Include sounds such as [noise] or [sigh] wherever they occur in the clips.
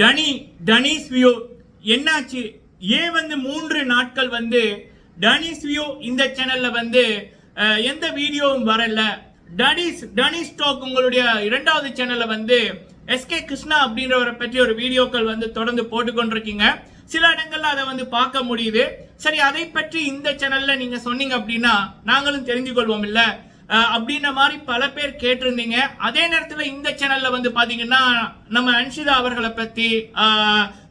டனி டனிஸ் view என்னாச்சு? ஏன் வந்து மூன்று நாட்கள் வந்து டனிஸ் வியூ இந்த சேனல்ல வந்து எந்த வீடியோவும் வரல. டனிஸ் டனிஸ் டாக் உங்களுடைய இரண்டாவது சேனல்ல வந்து எஸ்கே கிருஷ்ணா அப்படின்றவரை பற்றி ஒரு வீடியோக்கள் வந்து தொடர்ந்து போட்டுக்கொண்டிருக்கீங்க. சில இடங்கள்ல அதை வந்து பார்க்க முடியுது. சரி அதை பற்றி இந்த சேனல்ல நீங்க சொன்னீங்க அப்படின்னா நாங்களும் தெரிந்து கொள்வோம் இல்லை? அப்படின்ற மாதிரி பல பேர் கேட்டிருந்தீங்க. அதே நேரத்தில் இந்த சேனல்ல வந்து பாத்தீங்கன்னா நம்ம அன்ஷிதா அவர்களை பத்தி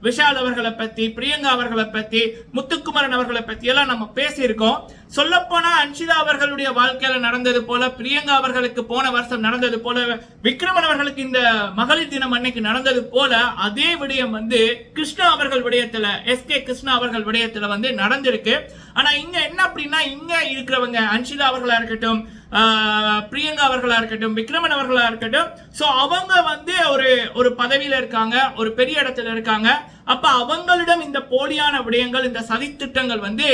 விஷால் அவர்களை பத்தி பிரியங்கா அவர்களை பத்தி முத்துக்குமரன் அவர்களை பத்தி எல்லாம் நம்ம பேசியிருக்கோம். சொல்லப்போனா அன்ஷிதா அவர்களுடைய வாழ்க்கையில நடந்தது போல பிரியங்கா அவர்களுக்கு போன வருஷம் நடந்தது போல விக்ரமன் அவர்களுக்கு இந்த மகளிர் தினம் அன்னைக்கு நடந்தது போல அதே விடயம் வந்து கிருஷ்ணா அவர்கள் விடயத்துல எஸ் கே கிருஷ்ணா அவர்கள் விடயத்துல வந்து நடந்திருக்கு. ஆனா இங்க என்ன அப்படின்னா இங்க இருக்கிறவங்க அன்ஷிதா அவர்களா இருக்கட்டும் பிரியங்கா அவர்களா இருக்கட்டும் விக்ரமன் அவர்களா இருக்கட்டும் சோ அவங்க வந்து ஒரு ஒரு பதவியில இருக்காங்க ஒரு பெரிய இடத்துல இருக்காங்க. அப்ப அவங்களிடம் இந்த போலியான விடயங்கள் இந்த சதித்திட்டங்கள் வந்து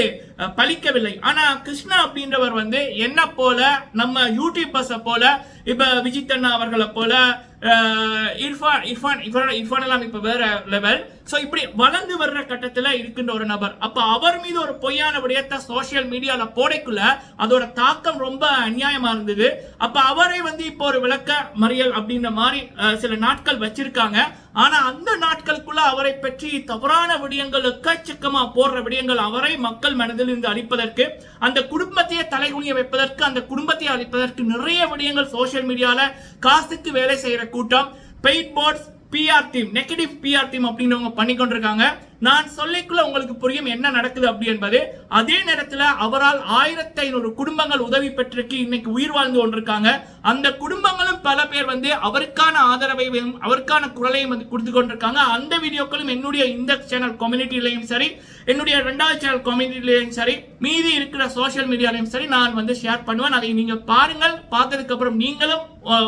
பழிக்கவில்லை பலிக்கவில்லை. ஆனா கிருஷ்ணா அப்படின்றவர் வந்து என்ன போல நம்ம யூடியூபர்ஸை போல இப்ப விஜித் அண்ணா அவர்களை போல இர்ஃபான் இர்ஃபான் இர்ஃபான் இர்ஃபான் எல்லாம் இப்போ வேற லெவல் ஸோ இப்படி வளர்ந்து வர்ற கட்டத்தில் இருக்கின்ற ஒரு நபர். அப்போ அவர் மீது ஒரு பொய்யான விடயத்தை சோசியல் மீடியாவில் போடைக்குள்ள அதோட தாக்கம் ரொம்ப அநியாயமாக இருந்தது. அப்போ அவரை வந்து இப்போ ஒரு விளக்க மறியல் அப்படின்ற மாதிரி சில நாட்கள் வச்சிருக்காங்க. ஆனா அந்த நாட்களுக்குள்ள அவரை பற்றி தவறான விடயங்கள் எக்கச்சக்கமா போடுற விடயங்கள் அவரை மக்கள் மனதில் இருந்து அழிப்பதற்கு அந்த குடும்பத்தையே தலைகுனிய வைப்பதற்கு அந்த குடும்பத்தை அழிப்பதற்கு நிறைய விடயங்கள் சோசியல் மீடியால காசுக்கு வேலை செய்யற கூட்டம் paid ports PR team negative PR team அப்படின்றவங்க பண்ணி கொண்டிருக்காங்க நான் சொல்லிக்குள்ள உங்களுக்கு புரியும் என்ன நடக்குது அப்படி என்பது. அதே நேரத்தில் அவரால் ஆயிரத்தி ஐநூறு குடும்பங்கள் உதவி பெற்றிருக்கு இன்னைக்கு உயிர் வாழ்ந்து கொண்டிருக்காங்க. அந்த குடும்பங்களும் பல பேர் வந்து அவருக்கான ஆதரவையும் அவருக்கான குரலையும் வந்து கொடுத்து கொண்டிருக்காங்க. அந்த வீடியோக்களும் என்னுடைய இந்த சேனல் கம்யூனிட்டிலையும் சரி என்னுடைய ரெண்டாவது சேனல் கம்யூனிட்டிலையும் சரி மீதி இருக்கிற சோஷியல் மீடியாலையும் சரி நான் வந்து ஷேர் பண்ணுவேன். அதை நீங்கள் பாருங்கள். பார்த்ததுக்கப்புறம் நீங்களும்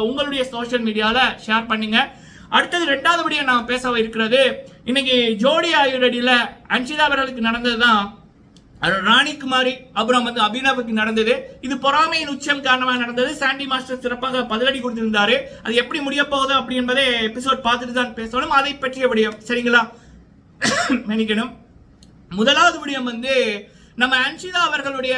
உங்களுடைய சோஷியல் மீடியாவில் ஷேர் பண்ணுங்கள் அடுத்தது ரெண்டாவதுபடியாக நான் பேச இருக்கிறது இன்னைக்கு ஜோடி ஆயுரடியில் அன்ஷிதா அவர்களுக்கு நடந்ததுதான் தான் ராணிகுமாரி அப்புறம் வந்து அபினவுக்கு நடந்தது. இது பொறாமையின் உச்சம் காரணமாக நடந்தது. சாண்டி மாஸ்டர் சிறப்பாக பதிலடி கொடுத்திருந்தாரு. அது எப்படி முடிய போகுது அப்படி என்பதை எபிசோட் பார்த்துட்டு தான் பேசணும். அதை பற்றிய விடயம் சரிங்களா? [coughs] நினைக்கணும். முதலாவது விடயம் வந்து நம்ம அன்ஷிதா அவர்களுடைய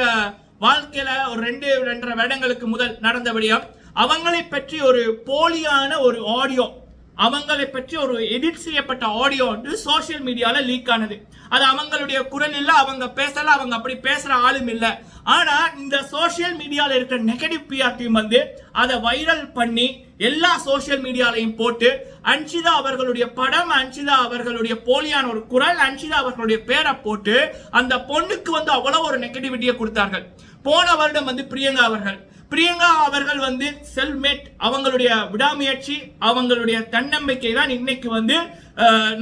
வாழ்க்கையில ஒரு ரெண்டு ரெண்டரை வருடங்களுக்கு முதல் நடந்த விடயம். அவங்களை பற்றி ஒரு போலியான ஒரு ஆடியோ அவங்களை பற்றி ஒரு எடிட் செய்யப்பட்ட ஆடியோ வந்து சோஷியல் மீடியால லீக் ஆனது. அது அவங்களுடைய குரல் இல்ல அவங்க பேசல அவங்க அப்படி பேசுற ஆளும் இல்ல. ஆனா இந்த சோஷியல் மீடியால இருக்கிற நெகட்டிவ் பிஆர் டீம் வந்து அதை வைரல் பண்ணி எல்லா சோஷியல் மீடியாலையும் போட்டு அன்ஷிதா அவர்களுடைய படம் அன்ஷிதா அவர்களுடைய போலியான ஒரு குரல் அன்ஷிதா அவர்களுடைய பேரை போட்டு அந்த பொண்ணுக்கு வந்து அவ்வளவு ஒரு நெகட்டிவிட்டியை கொடுத்தார்கள். போன வருடம் வந்து பிரியங்கா அவர்கள். பிரியங்கா அவர்கள் வந்து செல்மேட் அவங்களுடைய விடாமுயற்சி அவங்களுடைய தன்னம்பிக்கை தான் இன்னைக்கு வந்து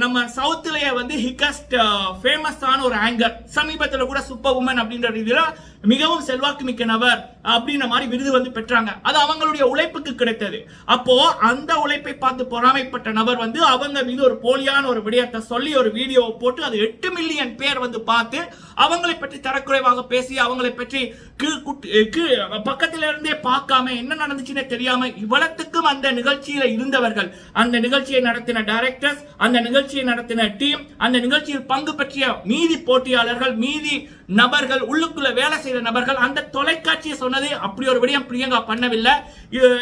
நம்ம சவுத்துலயே வந்து ஹிகஸ்ட் ஃபேமஸான ஒரு ஆங்கர் சமீபத்தில் கூட சூப்பர் உமன் அப்படின்ற ரீதியில் மிகவும் செல்வாக்கு மிக்க நபர் அப்படின்ற மாதிரி விருது வந்து பெற்றாங்க. அது அவங்களுடைய உழைப்புக்கு கிடைத்தது. அப்போ அந்த உழைப்பை பார்த்து பொறாமைப்பட்ட நபர் வந்து அவங்க மீது ஒரு போலியான ஒரு விடயத்தை சொல்லி ஒரு வீடியோ போட்டு அது எட்டு மில்லியன் பேர் வந்து பார்த்து அவங்களை பற்றி தரக்குறைவாக பேசி அவங்களை பற்றி கீழ் கீழ் பக்கத்துல இருந்தே பார்க்காம என்ன நடந்துச்சுன்னே தெரியாம இவ்வளத்துக்கும் அந்த நிகழ்ச்சியில இருந்தவர்கள் அந்த நிகழ்ச்சியை நடத்தின டைரக்டர்ஸ் அந்த நிகழ்ச்சியை நடத்தின டீம் அந்த நிகழ்ச்சியில் பங்கு பற்றிய மீதி போட்டியாளர்கள் மீதி நபர்கள் உள்ளுக்குள்ள வேலை செய்த நபர்கள் அந்த தொலைக்காட்சியை சொன்னது அப்படி ஒரு விடயம் பிரியங்கா பண்ணவில்லை.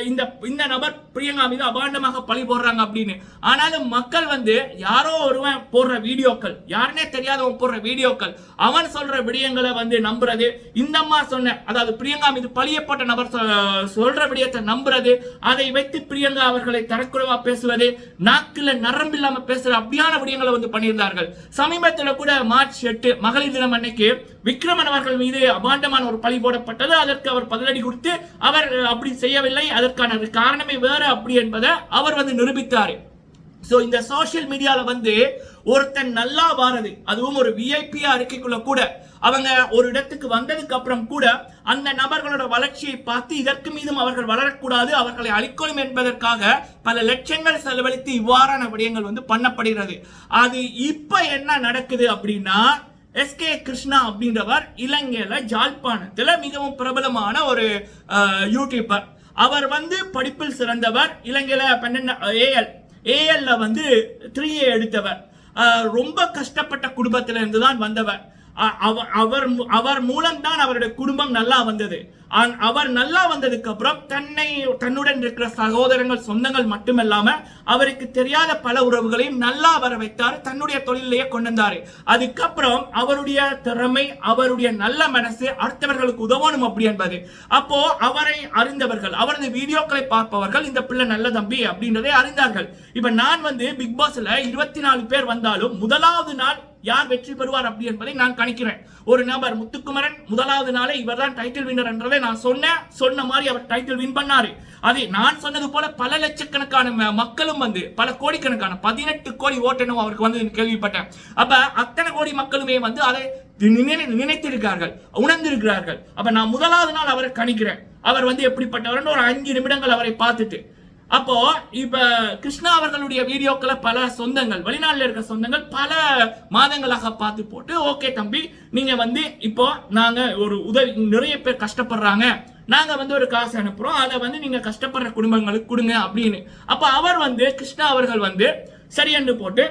இந்த இந்த நபர் பிரியங்கா மீது அபாண்டமாக பழி போடுறாங்க அப்படின்னு. ஆனாலும் மக்கள் வந்து யாரோ ஒருவன் போடுற வீடியோக்கள் யாருனே தெரியாதவன் போடுற வீடியோக்கள் அவன் சொல்ற விடயங்களை வந்து நம்புறது இந்த அம்மா சொன்ன அதாவது பிரியங்கா மீது பழியப்பட்ட நபர் சொ- சொல்ற விடயத்தை நம்புறது அதை வைத்து பிரியங்கா அவர்களை தரக்குறைவா பேசுவது நாக்குல நரம்பு பேசுகிற அப்படியான விடயங்களை வந்து பண்ணியிருந்தார்கள். சமீபத்துல கூட மார்ச் எட்டு மகளிர் தினம் அன்னைக்கு விக்ரமன் அவர்கள் மீது அபாண்டமான ஒரு பழி போடப்பட்டது. அதற்கு அவர் பதிலடி கொடுத்து அவர் அப்படி செய்யவில்லை. அதற்கான காரணமே வேறு அப்படி என்பதை அவர் வந்து நிரூபித்தார். ஸோ இந்த சோஷியல் மீடியாவில் வந்து ஒருத்தன் நல்லா வாரது அதுவும் ஒரு விஐபியா இருக்கைக்குள்ள கூட அவங்க ஒரு இடத்துக்கு வந்ததுக்கு அப்புறம் கூட அந்த நபர்களோட வளர்ச்சியை பார்த்து இதற்கு மீதும் அவர்கள் வளரக்கூடாது அவர்களை அழிக்கணும் என்பதற்காக பல லட்சங்கள் செலவழித்து இவ்வாறான விடயங்கள் வந்து பண்ணப்படுகிறது. அது இப்ப என்ன நடக்குது அப்படின்னா எஸ்கே கிருஷ்ணா அப்படின்றவர் இலங்கையில ஜாழ்ப்பாணத்துல மிகவும் பிரபலமான ஒரு யூடியூபர் அவர் வந்து படிப்பில் சிறந்தவர் இலங்கையில பன்னெண்டு ஏஎல் ஏஎல்ல வந்து த்ரீ ஏ எடுத்தவர். ரொம்ப கஷ்டப்பட்ட குடும்பத்திலிருந்து தான் வந்தவர் அவர் அவர் மூலம்தான் அவருடைய குடும்பம் நல்லா வந்தது. அவர் நல்லா வந்ததுக்கு அப்புறம் தன்னை தன்னுடன் இருக்கிற சகோதரங்கள் சொந்தங்கள் மட்டுமல்லாம அவருக்கு தெரியாத பல உறவுகளையும் நல்லா வர வைத்தார் தன்னுடைய தொழிலையே கொண்டு வந்தாரு. அதுக்கப்புறம் அவருடைய திறமை அவருடைய நல்ல மனசு அடுத்தவர்களுக்கு உதவணும் அப்படி என்பது. அப்போ அவரை அறிந்தவர்கள் அவரது வீடியோக்களை பார்ப்பவர்கள் இந்த பிள்ளை நல்ல தம்பி அப்படின்றதை அறிந்தார்கள். இப்ப நான் வந்து பிக் பாஸ்ல இருபத்தி நாலு பேர் வந்தாலும் முதலாவது நாள் யார் வெற்றி பெறுவார் அப்படி என்பதை நான் கணிக்கிறேன். ஒரு நபர் முத்துக்குமரன் முதலாவது நாளே இவர் தான் டைட்டில் வின்னர் என்றதை நான் சொன்னேன் சொன்ன மாதிரி அவர் டைட்டில் வின் பண்ணாரு. அதே நான் சொன்னது போல பல லட்சக்கணக்கான மக்களும் வந்து பல கோடிக்கணக்கான பதினெட்டு கோடி ஓட்டணும் அவருக்கு வந்து கேள்விப்பட்டேன். அப்ப அத்தனை கோடி மக்களுமே வந்து அதை நினைத்திருக்கிறார்கள் உணர்ந்திருக்கிறார்கள். அப்ப நான் முதலாவது நாள் அவரை கணிக்கிறேன். அவர் வந்து எப்படிப்பட்டவர் ஒரு அஞ்சு நிமிடங்கள் அவரை பார்த்துட்டு அப்போ இப்ப கிருஷ்ணா அவர்களுடைய வீடியோக்களை பல சொந்தங்கள் வெளிநாட்டில் இருக்க சொந்தங்கள் பல மாதங்களாக பார்த்து போட்டு ஓகே தம்பி நீங்க வந்து இப்போ நாங்க ஒரு உதவி நிறைய பேர் கஷ்டப்படுறாங்க. நாங்க வந்து ஒரு காசு அனுப்புறோம். அதை வந்து நீங்க கஷ்டப்படுற குடும்பங்களுக்கு கொடுங்க அப்படின்னு. அப்ப அவர் வந்து கிருஷ்ணா அவர்கள் வந்து சரியென்று போட்டு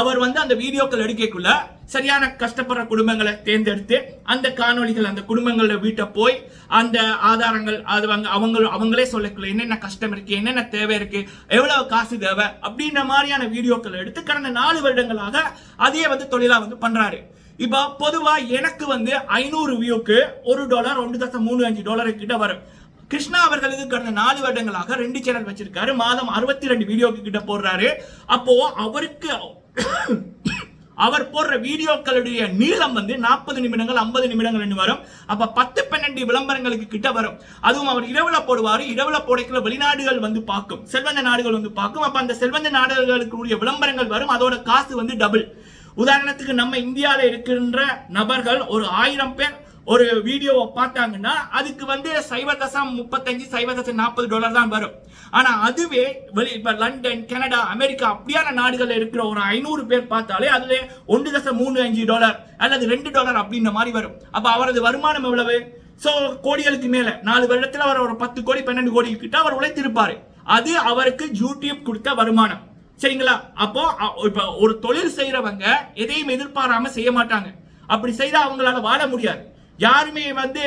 அவர் வந்து அந்த வீடியோக்கள் எடுக்கக்குள்ள சரியான கஷ்டப்படுற குடும்பங்களை தேர்ந்தெடுத்து அந்த காணொளிகள் அந்த குடும்பங்களோட வீட்டை போய் அந்த ஆதாரங்கள் அது அவங்க அவங்க அவங்களே சொல்லக்குள்ள என்னென்ன கஷ்டம் இருக்கு என்னென்ன தேவை இருக்கு எவ்வளவு காசு தேவை அப்படின்ற மாதிரியான வீடியோக்கள் எடுத்து கடந்த நாலு வருடங்களாக அதையே வந்து தொழிலா வந்து பண்றாரு. இப்போ பொதுவா எனக்கு வந்து ஐநூறு வியூக்கு ஒரு டாலர் ஒன்று தசம் மூணு அஞ்சு டாலர் கிட்ட வரும். கிருஷ்ணா அவர்களுக்கு கடந்த நாலு வருடங்களாக ரெண்டு சேனல் வச்சிருக்காரு. மாதம் அறுபத்தி ரெண்டு வீடியோக்கு கிட்ட போடுறாரு. அப்போ அவருக்கு அவர் போடுற வீடியோக்களுடைய நீளம் வந்து நாற்பது நிமிடங்கள் ஐம்பது நிமிடங்கள் வரும். அப்ப பத்து பன்னெண்டு விளம்பரங்களுக்கு கிட்ட வரும். அதுவும் அவர் இரவுல போடுவார். இரவுல போடைக்குள்ள வெளிநாடுகள் வந்து பார்க்கும். செல்வந்த நாடுகள் வந்து பார்க்கும். அப்ப அந்த செல்வந்த நாடுகளுக்கு உரிய விளம்பரங்கள் வரும். அதோட காசு வந்து டபுள் உதாரணத்துக்கு நம்ம இந்தியாவில் இருக்கின்ற நபர்கள் ஒரு ஆயிரம் பேர் ஒரு வீடியோவை பார்த்தாங்கன்னா அதுக்கு வந்து சைவதசம் முப்பத்தஞ்சு சைவதசம் நாற்பது டாலர் தான் வரும். ஆனால் அதுவே வெளி இப்போ லண்டன் கனடா அமெரிக்கா அப்படியான நாடுகளில் இருக்கிற ஒரு ஐநூறு பேர் பார்த்தாலே அதில் ஒன்று தசம் மூணு அஞ்சு டாலர் அல்லது ரெண்டு டாலர் அப்படின்ற மாதிரி வரும். அப்போ அவரது வருமானம் எவ்வளவு? ஸோ கோடிகளுக்கு மேலே. நாலு வருடத்தில் அவர் ஒரு பத்து கோடி பன்னெண்டு கோடி கிட்ட அவர் உழைத்திருப்பார். அது அவருக்கு யூடியூப் கொடுத்த வருமானம். சரிங்களா? அப்போ இப்போ ஒரு தொழில் செய்கிறவங்க எதையும் எதிர்பாராமல் செய்ய மாட்டாங்க. அப்படி செய்தால் அவங்களால வாழ முடியாது. யாருமே வந்து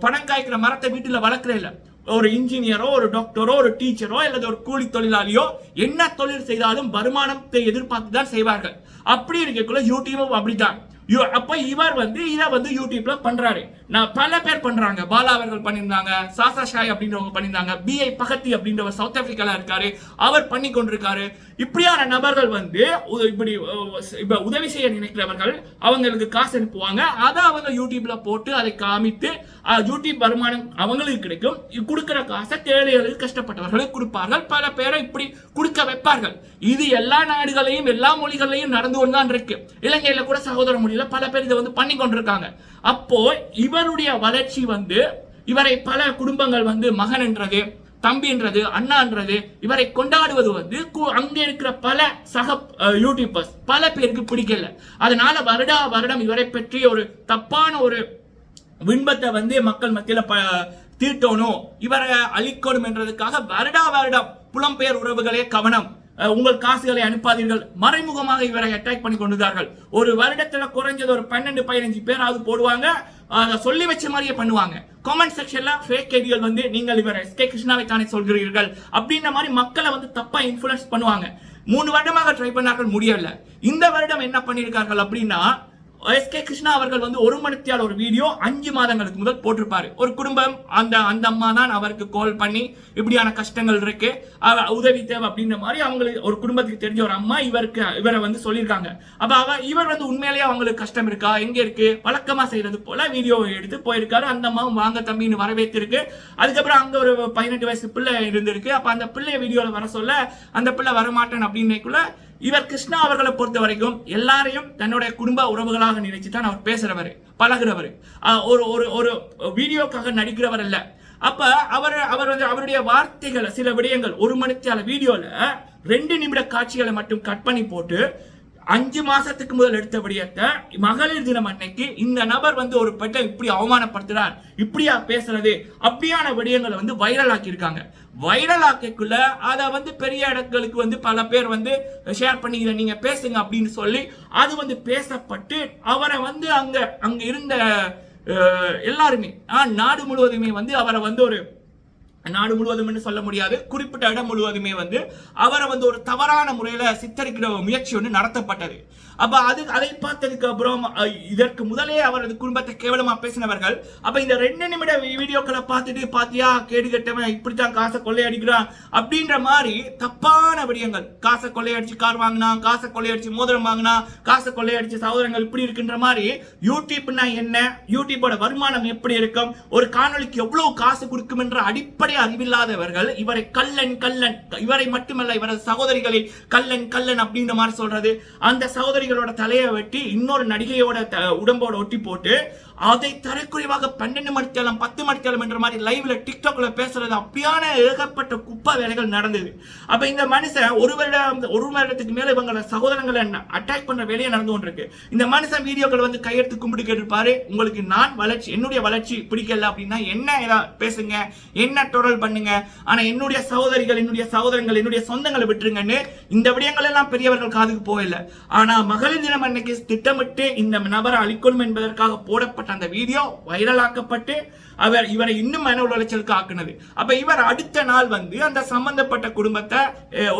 பணம் காய்க்கிற மரத்தை வீட்டில் வளர்க்கற இல்லை. ஒரு இன்ஜினியரோ ஒரு டாக்டரோ ஒரு டீச்சரோ அல்லது ஒரு கூலி தொழிலாளியோ என்ன தொழில் செய்தாலும் வருமானத்தை எதிர்பார்த்து தான் செய்வார்கள். அப்படி இருக்கக்குள்ள யூடியூபும் அப்படிதான் யு- அப்போ இவர் வந்து இதை வந்து யூடியூப்ல பண்றாரு. நான் பல பேர் பண்றாங்க. பாலா அவர்கள் பண்ணியிருந்தாங்க சாசா ஷாய் அப்படின்றவங்க பண்ணியிருந்தாங்க பிஐ பகத்தி அப்படின்றவர் சவுத் ஆப்பிரிக்கால இருக்காரு அவர் பண்ணி கொண்டிருக்காரு. இப்படியான நபர்கள் வந்து உ- இப்படி இப்ப உதவி செய்ய நினைக்கிறவர்கள் அவங்களுக்கு காசு அனுப்புவாங்க. அதை அவங்க யூடியூப்ல போட்டு அதை காமித்து யூடியூப் வருமானம் அவங்களுக்கு கிடைக்கும். கொடுக்குற கொடுக்கிற காசை ஏழைகளுக்கு கஷ்டப்பட்டவர்களுக்கு கொடுப்பார்கள். பல பேரை இப்படி கொடுக்க வைப்பார்கள். இது எல்லா நாடுகளையும் எல்லா மொழிகளையும் நடந்து கொண்டு தான் இருக்கு. இலங்கையில கூட சகோதர மொழியில பல பேர் இதை வந்து பண்ணி கொண்டிருக்காங்க. அப்போ இவருடைய வளர்ச்சி வந்து இவரை பல குடும்பங்கள் வந்து மகன் என்றது தம்பின்றது அண்ணான்றது இவரை கொண்டாடுவது வந்து கு- இருக்கிற பல சக யூடியூபர்ஸ் பல பேருக்கு பிடிக்கல. அதனால வருடா வருடம் இவரை பற்றி ஒரு தப்பான ஒரு விண்பத்தை வந்து மக்கள் மத்தியில் ப தீட்டணும். இவரை அழிக்கணும் என்றதுக்காக வருடா வருடம் புலம்பெயர் உறவுகளே கவனம். உங்கள் காசுகளை அனுப்பாதீர்கள். மறைமுகமாக இவரை அட்டாக் பண்ணி கொண்டிருந்தார்கள் ஒரு வருடத்துல குறைஞ்சது ஒரு பன்னெண்டு பதினஞ்சு பேராவது போடுவாங்க. அதை சொல்லி வச்ச மாதிரியே பண்ணுவாங்க. காமெண்ட் செக்ஷன்ல ஃபேக் ஐடிகள் வந்து நீங்கள் இவர் எஸ்கே கிருஷ்ணாவை தானே சொல்கிறீர்கள். அப்படின்ற மாதிரி மக்களை வந்து தப்பா இன்ஃபுளுன்ஸ் பண்ணுவாங்க. மூணு வருடமாக ட்ரை பண்ணார்கள் முடியல. இந்த வருடம் என்ன பண்ணியிருக்கார்கள் அப்படின்னா எஸ் கே கிருஷ்ணா அவர்கள் வந்து ஒரு மணித்தியால் ஒரு வீடியோ அஞ்சு மாதங்களுக்கு முதல் போட்டிருப்பாரு. ஒரு குடும்பம் அந்த அந்த அம்மா தான் அவருக்கு கால் பண்ணி இப்படியான கஷ்டங்கள் இருக்கு. உதவி தேவை அப்படின்ற மாதிரி அவங்களுக்கு ஒரு குடும்பத்துக்கு தெரிஞ்ச ஒரு அம்மா இவருக்கு இவரை வந்து சொல்லியிருக்காங்க. அப்ப அவ இவர் வந்து உண்மையிலேயே அவங்களுக்கு கஷ்டம் இருக்கா? எங்க இருக்கு? வழக்கமா செய்யறது போல வீடியோ எடுத்து போயிருக்காரு. அந்த அம்மாவும் வாங்க தம்பின்னு வரவேற்றிருக்கு. அதுக்கப்புறம் அங்க ஒரு பதினெட்டு வயசு பிள்ளை இருந்திருக்கு. அப்ப அந்த பிள்ளைய வீடியோல வர சொல்ல அந்த பிள்ளை வரமாட்டேன் அப்படின்னைக்குள்ள இவர் கிருஷ்ணா அவர்களை பொறுத்த வரைக்கும் எல்லாரையும் தன்னுடைய குடும்ப உறவுகளாக நினைச்சு தான் அவர் பேசுறவர் பழகிறவர். ஆஹ் ஒரு ஒரு ஒரு வீடியோக்காக நடிக்கிறவர் இல்ல அப்ப அவர் அவர் வந்து அவருடைய வார்த்தைகளை சில விடயங்கள் ஒரு மணித்தால வீடியோல ரெண்டு நிமிட காட்சிகளை மட்டும் கட் பண்ணி போட்டு அஞ்சு மாசத்துக்கு முதல் எடுத்த விடயத்தை மகளிர் தினம் அன்னைக்கு இந்த நபர் வந்து ஒரு பெண்ணை இப்படி அவமானப்படுத்துறார் இப்படியா பேசுறது அப்படியான விடயங்களை வந்து வைரல் ஆக்கியிருக்காங்க. வைரல் ஆக்கிக்குள்ள அதை வந்து பெரிய இடங்களுக்கு வந்து பல பேர் வந்து ஷேர் பண்ணி இதை நீங்க பேசுங்க அப்படின்னு சொல்லி அது வந்து பேசப்பட்டு அவரை வந்து அங்க அங்க இருந்த எல்லாருமே நாடு முழுவதுமே வந்து அவரை வந்து ஒரு நாடு முழுவதும் சொல்ல முடியாது. குறிப்பிட்ட இடம் முழுவதுமே வந்து அவரை வந்து ஒரு தவறான முறையில சித்தரிக்கிற முயற்சி ஒன்று நடத்தப்பட்டது. அப்ப அது அதை பார்த்ததுக்கு அப்புறம் இதற்கு முதலே அவரது குடும்பத்தை கேவலமா பேசினவர்கள் அப்ப இந்த ரெண்டு நிமிட வீடியோக்களை பார்த்துட்டு பாத்தியா கேடு கட்டவன் இப்படித்தான் காசை கொள்ளையடிக்கிறான் அப்படின்ற மாதிரி தப்பான விடயங்கள். காசை கொள்ளையடிச்சு கார் வாங்கினா காசை கொள்ளையடிச்சு மோதிரம் வாங்கினா காசை கொள்ளையடிச்சு சகோதரங்கள் இப்படி இருக்குன்ற மாதிரி யூடியூப்னா என்ன? யூடியூபோட வருமானம் எப்படி இருக்கும்? ஒரு காணொளிக்கு எவ்வளவு காசு கொடுக்கும் என்ற அடிப்படை அறிவில்லாதவர்கள் இவரை கல்லன் கல்லன் இவரை மட்டுமல்ல இவரது சகோதரிகளை கல்லன் கல்லன் அப்படின்ற மாதிரி சொல்றது. அந்த சகோதரிகளோட தலையை வெட்டி இன்னொரு நடிகையோட உடம்போட ஒட்டி போட்டு அதை தரக்குறைவாக பன்னெண்டு மணிக்கெல்லாம் பத்து மணிக்கெல்லாம் என்ற மாதிரி லைவ்ல டிக்டாக்ல பேசுறது அப்படியான ஏகப்பட்ட குப்பை வேலைகள் நடந்தது. அப்ப இந்த மனுஷன் ஒரு வருடம் ஒரு வருடத்துக்கு மேல இவங்கள சகோதரங்களை அட்டாக் பண்ற வேலையை நடந்து கொண்டிருக்கு. இந்த மனுஷன் வீடியோக்கள் வந்து கையெடுத்து கும்பிட்டு கேட்டிருப்பாரு உங்களுக்கு நான் வளர்ச்சி என்னுடைய வளர்ச்சி பிடிக்கல அப்படின்னா என்ன ஏதாவது பேசுங்க என்ன தொடர் பண்ணுங்க ஆனா என்னுடைய சகோதரிகள் என்னுடைய சகோதரங்கள் என்னுடைய சொந்தங்களை விட்டுருங்கன்னு இந்த விடயங்கள் எல்லாம் பெரியவர்கள் காதுக்கு போகல. ஆனா மகளிர் தினம் அன்னைக்கு திட்டமிட்டு இந்த நபரை அழிக்கணும் என்பதற்காக போடப்பட்ட அந்த வீடியோ வைரலாக்கப்பட்டு அவர் இவரை இன்னும் மன உளைச்சலுக்கு ஆக்குனது. அப்ப இவர் அடுத்த நாள் வந்து அந்த சம்பந்தப்பட்ட குடும்பத்தை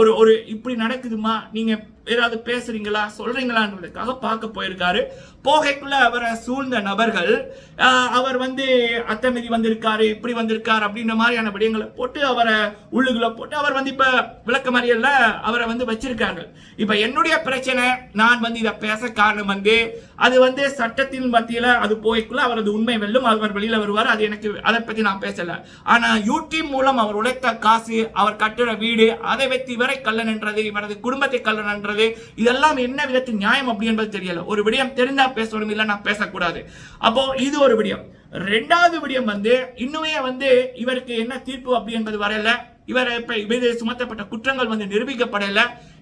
ஒரு ஒரு இப்படி நடக்குதுமா? நீங்க ஏதாவது பேசுறீங்களா சொல்றீங்களான்றதுக்காக பார்க்க போயிருக்காரு. போகைக்குள்ள அவரை சூழ்ந்த நபர்கள் அவர் வந்து அத்தமதி வந்திருக்காரு இப்படி வந்திருக்காரு அப்படின்ற மாதிரியான விடயங்களை போட்டு அவரை உள்ளுக்குள்ள போட்டு அவர் வந்து இப்ப விளக்க மாதிரியல்ல அவரை வந்து வச்சிருக்காங்க இப்ப என்னுடைய பிரச்சனை நான் வந்து இதை பேச காரணம் வந்து அது வந்து சட்டத்தின் மத்தியில அது போய்க்குள்ள அவரது உண்மை வெல்லும் அவர் வெளியில வருவார் அது எனக்கு அதை பத்தி நான் பேசல. ஆனா யூடியூப் மூலம் அவர் உழைத்த காசு அவர் கட்டுற வீடு அதை வைத்து இவரை கல்லன் என்றது இவரது குடும்பத்தை கல்லன் என்றது இதெல்லாம் என்ன விதத்தில் நியாயம் அப்படி என்பது தெரியல. ஒரு விடயம் தெரிந்தா பேசணும் இல்லை நான் பேசக்கூடாது. அப்போ இது ஒரு விடயம். ரெண்டாவது விடயம் வந்து இன்னுமே வந்து இவருக்கு என்ன தீர்ப்பு அப்படி என்பது வரல இவர் இப்ப மீது சுமத்தப்பட்ட குற்றங்கள் வந்து நிரூபிக்கப்படல.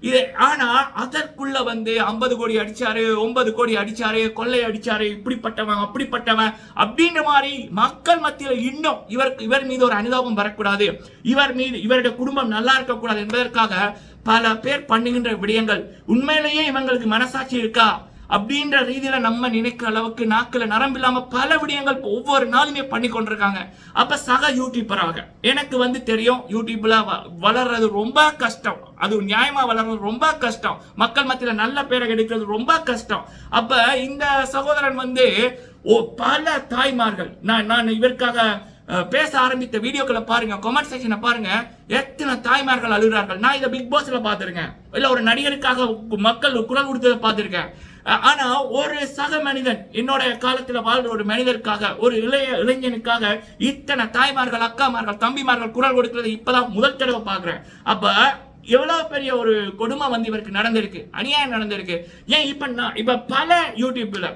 இது ஆனா அதற்குள்ள வந்து 50 கோடி அடிச்சாரு ஒன்பது கோடி அடிச்சாரு கொள்ளை அடிச்சாரு இப்படிப்பட்டவன் அப்படிப்பட்டவன் அப்படின்ற மாதிரி மக்கள் மத்தியில் இன்னும் இவருக்கு இவர் மீது ஒரு அனுதாபம் வரக்கூடாது. இவர் மீது இவருடைய குடும்பம் நல்லா இருக்கக்கூடாது என்பதற்காக பல பேர் பண்ணுகின்ற விடயங்கள். உண்மையிலேயே இவங்களுக்கு மனசாட்சி இருக்கா? அப்படின்ற ரீதியில நம்ம நினைக்கிற அளவுக்கு நாக்கில் நரம்பு இல்லாம பல விடயங்கள் ஒவ்வொரு நாளுமே பண்ணி கொண்டிருக்காங்க. அப்ப சக யூடியூபராக எனக்கு வந்து தெரியும் யூடியூப்ல வ- வளர்றது ரொம்ப கஷ்டம். அது நியாயமா வளர்றது ரொம்ப கஷ்டம். மக்கள் மத்தியில நல்ல பேரை கிடைக்கிறது ரொம்ப கஷ்டம். அப்ப இந்த சகோதரன் வந்து ஓ பல தாய்மார்கள் நான் நான் இவருக்காக பேச ஆரம்பித்த வீடியோக்களை பாருங்க கமெண்ட் செக்ஷனை பாருங்க. எத்தனை தாய்மார்கள் அழுகிறார்கள்? நான் இதை பிக் பாஸ்ல பார்த்துருக்கேன். இல்ல ஒரு நடிகருக்காக மக்கள் குரல் கொடுத்ததை பார்த்திருக்கேன். ஆனா ஒரு சக மனிதன் என்னோட காலத்துல வாழ்ற ஒரு மனிதருக்காக ஒரு இளைய இளைஞனுக்காக இத்தனை தாய்மார்கள் அக்காமார்கள் தம்பிமார்கள் குரல் கொடுக்கிறது இப்பதான் முதல் தடவை பாக்குறேன் அப்ப எவ்வளவு பெரிய ஒரு கொடுமை வந்து இவருக்கு நடந்திருக்கு? அநியாயம் நடந்திருக்கு. ஏன் இப்ப நான் இப்ப பல யூடியூப்ல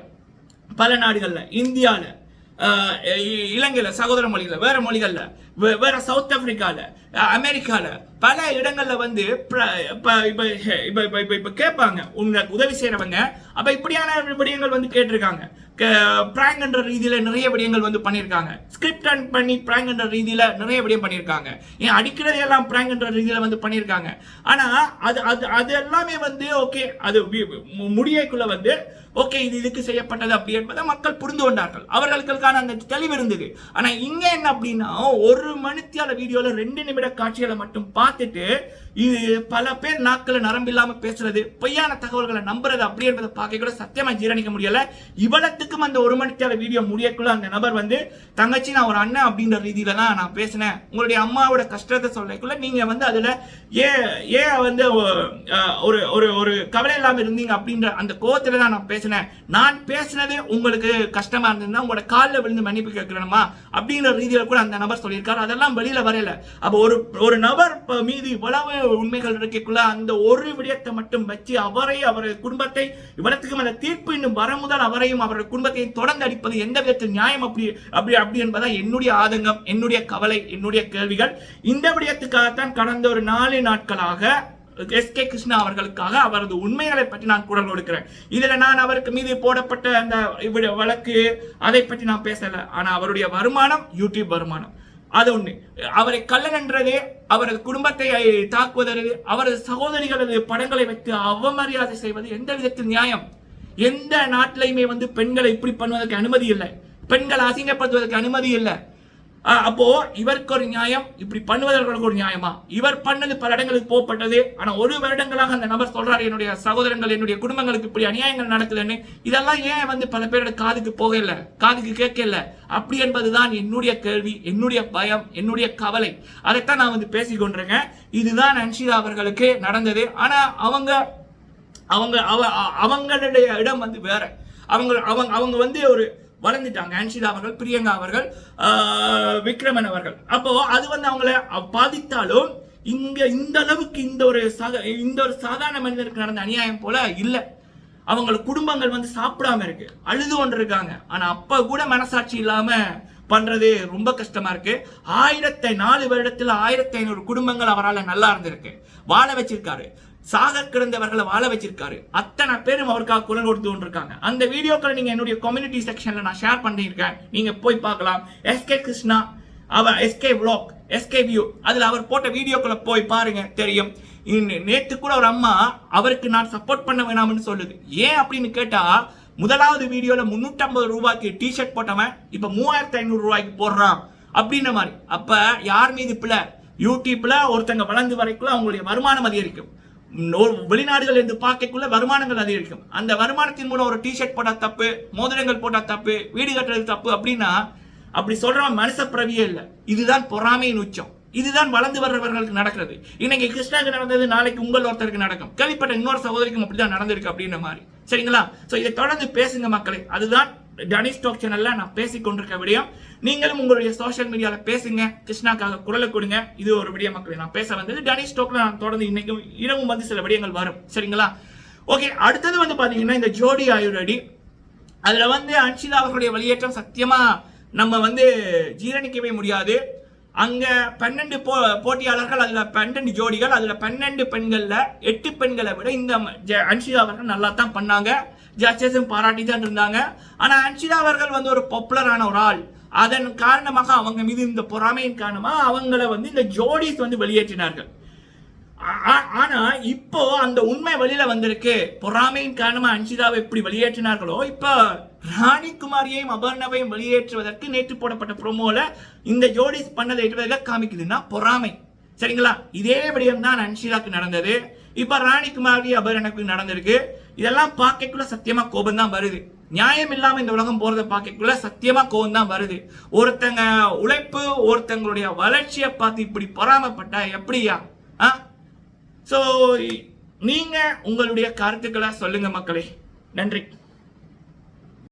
பல நாடுகள்ல இந்தியாவில் இலங்கையில் சகோதர மொழிகளில் வேற மொழிகள்ல வே- வேற சவுத் ஆப்பிரிக்கால அமெரிக்காவில் அமெரிக்கால பல இடங்கள்ல வந்து பிர- இப்போ இப்போ இப்போ இப்போ கேட்பாங்க. உங்களுக்கு உதவி செய்யறவங்க அப்ப இப்படியான விடயங்கள் வந்து கேட்டிருக்காங்க. பிராங்க் என்ற ரீதியில நிறைய விடயங்கள் வந்து பண்ணியிருக்காங்க. ஸ்கிரிப்ட் பண்ணி பிராங்க் ரீதியில் ரீதியில நிறைய விடயம் பண்ணியிருக்காங்க. ஏன் அடிக்கிறது எல்லாம் பிராங்க் ரீதியில் ரீதியில வந்து பண்ணியிருக்காங்க. ஆனா அது அது அது எல்லாமே வந்து ஓகே அது மு- முடியக்குள்ள வந்து ஓகே இது இதுக்கு செய்யப்பட்டது அப்படி என்பதை மக்கள் புரிந்து கொண்டார்கள். அவர்களுக்கான அந்த தெளிவு இருந்தது. ஆனா இங்க என்ன அப்படின்னா ஒரு மணித்தியால வீடியோல ரெண்டு நிமிட காட்சிகளை மட்டும் பார்த்துட்டு இது பல பேர் நாட்களை நரம்பு இல்லாம பேசுறது பொய்யான தகவல்களை நம்புறது அப்படி என்பதை பார்க்க கூட சத்தியமா ஜீரணிக்க முடியல. இவ்வளத்துக்கும் அந்த ஒரு மணித்தியால வீடியோ முடியக்குள்ள அந்த நபர் வந்து தங்கச்சி நான் ஒரு அண்ணன் அப்படின்ற ரீதியில தான் நான் பேசினேன். உங்களுடைய அம்மாவோட கஷ்டத்தை சொல்லக்குள்ள நீங்க வந்து அதுல ஏன் ஏன் வந்து ஒரு ஒரு ஒரு கவலை இல்லாம இருந்தீங்க அப்படின்ற அந்த கோவத்துல தான் நான் பேசினேன். நான் பேசினதே உங்களுக்கு கஷ்டமா இருந்ததுன்னா உங்களோட காலில் விழுந்து மன்னிப்பு கேட்கணுமா? அப்படிங்கிற ரீதியில் கூட அந்த நபர் சொல்லியிருக்காரு. அதெல்லாம் வெளியில வரல. அப்ப ஒரு ஒரு நபர் மீது இவ்வளவு உண்மைகள் இருக்கக்குள்ள அந்த ஒரு விடயத்தை மட்டும் வச்சு அவரை அவரது குடும்பத்தை இவ்வளத்துக்கும் அந்த தீர்ப்பு இன்னும் வர முதல் அவரையும் அவரது குடும்பத்தையும் தொடர்ந்து அடிப்பது எந்த விதத்தில் நியாயம்? அப்படி அப்படி அப்படி என்பதா என்னுடைய ஆதங்கம் என்னுடைய கவலை என்னுடைய கேள்விகள். இந்த விடயத்துக்காகத்தான் கடந்த ஒரு நாலு நாட்களாக எஸ் கே கிருஷ்ணா அவர்களுக்காக அவரது உண்மைகளை பற்றி நான் குரல் கொடுக்கிறேன். இதுல நான் அவருக்கு மீது போடப்பட்ட அந்த இவ்விட வழக்கு அதை பற்றி நான் பேசல. ஆனா அவருடைய வருமானம் யூடியூப் வருமானம். அது ஒண்ணு. அவரை கள்ளன் அவரது குடும்பத்தை தாக்குவதற்கு அவரது சகோதரிகளது படங்களை வைத்து அவமரியாதை செய்வது எந்த விதத்தில் நியாயம்? எந்த நாட்டிலையுமே வந்து பெண்களை இப்படி பண்ணுவதற்கு அனுமதி இல்லை. பெண்களை அசிங்கப்படுத்துவதற்கு அனுமதி இல்லை. அப்போ இவருக்கு ஒரு நியாயம் இப்படி பண்ணுவதற்கு ஒரு நியாயமா? இவர் பண்ணது பல இடங்களுக்கு போகப்பட்டது. ஆனா ஒரு வருடங்களாக அந்த நபர் சொல்றாரு என்னுடைய சகோதரங்கள் என்னுடைய குடும்பங்களுக்கு இப்படி அநியாயங்கள் நடக்குதுன்னு. இதெல்லாம் ஏன் வந்து பல பேரோட காதுக்கு போகல காதுக்கு கேட்கல? அப்படி என்பதுதான் என்னுடைய கேள்வி என்னுடைய பயம் என்னுடைய கவலை. அதைத்தான் நான் வந்து பேசிக்கொண்டிருக்கேன் இதுதான் அன்ஷிதா அவர்களுக்கு நடந்தது. ஆனா அவங்க அவங்க அவ அவங்களுடைய இடம் வந்து வேற. அவங்க அவங்க அவங்க வந்து ஒரு வளர்ந்துட்டாங்க. அன்ஷிதா அவர்கள் பிரியங்கா அவர்கள் விக்ரமன் அவர்கள். அப்போ அது வந்து அவங்கள பாதித்தாலும் இங்க இந்த அளவுக்கு இந்த ஒரு சக இந்த ஒரு சாதாரண மனிதருக்கு நடந்த அநியாயம் போல இல்லை. அவங்கள குடும்பங்கள் வந்து சாப்பிடாம இருக்கு. அழுது கொண்டு இருக்காங்க. ஆனா அப்ப கூட மனசாட்சி இல்லாம பண்றது ரொம்ப கஷ்டமா இருக்கு. ஆயிரத்தி நாலு வருடத்துல ஆயிரத்தி ஐநூறு குடும்பங்கள் அவரால் நல்லா இருந்திருக்கு. வாழ வச்சிருக்காரு. சாக கிடந்தவர்களை வாழ வச்சிருக்காரு. அத்தனை பேரும் அவருக்காக குரல் கொடுத்து கொண்டிருக்காங்க. அந்த வீடியோக்களை நீங்க என்னுடைய கம்யூனிட்டி செக்ஷன்ல நான் ஷேர் பண்ணியிருக்கேன். நீங்க போய் பார்க்கலாம். எஸ்கே கிருஷ்ணா அவர் எஸ்கே விளாக் எஸ்கே வியூ அதுல அவர் போட்ட வீடியோக்களை போய் பாருங்க தெரியும். நேற்று கூட ஒரு அம்மா அவருக்கு நான் சப்போர்ட் பண்ண வேணாம்னு சொல்லுது. ஏன் அப்படின்னு கேட்டா முதலாவது வீடியோல 350 ரூபாய்க்கு டிஷர்ட் போட்டவன் இப்ப மூவாயிரத்தி ஐநூறு ரூபாய்க்கு போடுறான். அப்படின்ற மாதிரி. அப்ப யார் மீது பிள்ளை யூடியூப்ல ஒருத்தங்க வளர்ந்து வரைக்குள்ள அவங்களுடைய வருமானம் அதிகரிக்கும். வெளிநாடுகள் இருந்து பார்க்கக்குள்ள வருமானங்கள் அதிகரிக்கும். அந்த வருமானத்தின் மூலம் ஒரு டிஷர்ட் போட்டால் தப்பு மோதிரங்கள் போட்டால் தப்பு வீடு கட்டுறது தப்பு அப்படின்னா அப்படி சொல்றவன் மனுஷ பிரவியே இல்லை. இதுதான் பொறாமையின் உச்சம். இதுதான் வளர்ந்து வர்றவர்களுக்கு நடக்கிறது. இன்னைக்கு கிருஷ்ணாக்கு நடந்தது நாளைக்கு உங்கள் ஒருத்தருக்கு நடக்கும். கேள்விப்பட்ட இன்னொரு சகோதரிக்கும் அப்படிதான் நடந்திருக்கு அப்படின்ற மாதிரி. சரிங்களா? சோ இதை தொடர்ந்து பேசுங்க மக்களே. அதுதான் டனி ஸ்டாக் சேனல்ல நான் பேசி கொண்டிருக்க விடயம் நீங்களும் உங்களுடைய சோஷியல் மீடியாவில் பேசுங்க. கிருஷ்ணாக்காக குரலை கொடுங்க. இது ஒரு விடிய மக்கள். நான் பேச வந்தது டனி ஸ்டாக்ல நான் தொடர்ந்து இன்னைக்கும் இரவும் வந்து சில விடயங்கள் வரும். சரிங்களா? ஓகே அடுத்தது வந்து பாத்தீங்கன்னா இந்த ஜோடி ஆயுரடி அதுல வந்து அன்ஷிதா அவர்களுடைய வெளியேற்றம் சத்தியமா நம்ம வந்து ஜீரணிக்கவே முடியாது. அங்க பன்னெண்டு போ போட்டியாளர்கள் அதுல பன்னெண்டு ஜோடிகள் அதுல பன்னெண்டு பெண்கள்ல எட்டு பெண்களை விட இந்த ஜ- அன்ஷிதா அவர்கள் நல்லா தான் பண்ணாங்க. ஜட்ஜஸும் பாராட்டி தான் இருந்தாங்க. ஆனால் அன்ஷிதா அவர்கள் வந்து ஒரு பாப்புலரான ஒரு ஆள். அதன் காரணமாக அவங்க மீது இந்த பொறாமையின் காரணமாக அவங்கள வந்து இந்த ஜோடிஸ் வந்து வெளியேற்றினார்கள். ஆனா இப்போ அந்த உண்மை வெளியில வந்திருக்கு. பொறாமையின் காரணமா அன்ஷிதாவை எப்படி வெளியேற்றினார்களோ இப்ப ராணிகுமாரியையும் அபர்ணவையும் வெளியேற்றுவதற்கு நேற்று போடப்பட்ட ப்ரோமோல இந்த ஜோடிஸ் பண்ணதை காமிக்குதுன்னா பொறாமை. சரிங்களா? இதே விடயம் தான் அன்ஷிதாக்கு நடந்தது. இப்ப ராணிகுமாரி அபர்ணக்கு நடந்திருக்கு. இதெல்லாம் பார்க்கக்குள்ள சத்தியமா கோபம் தான் வருது. நியாயம் இல்லாம இந்த உலகம் போறத பார்க்கக்குள்ள சத்தியமா கோபம் தான் வருது. ஒருத்தங்க உழைப்பு ஒருத்தங்களுடைய வளர்ச்சியை பார்த்து இப்படி பொறாமைப்பட்டா எப்படியா? ஆ? ஸோ நீங்க உங்களுடைய கருத்துக்களை சொல்லுங்க மக்களே. நன்றி.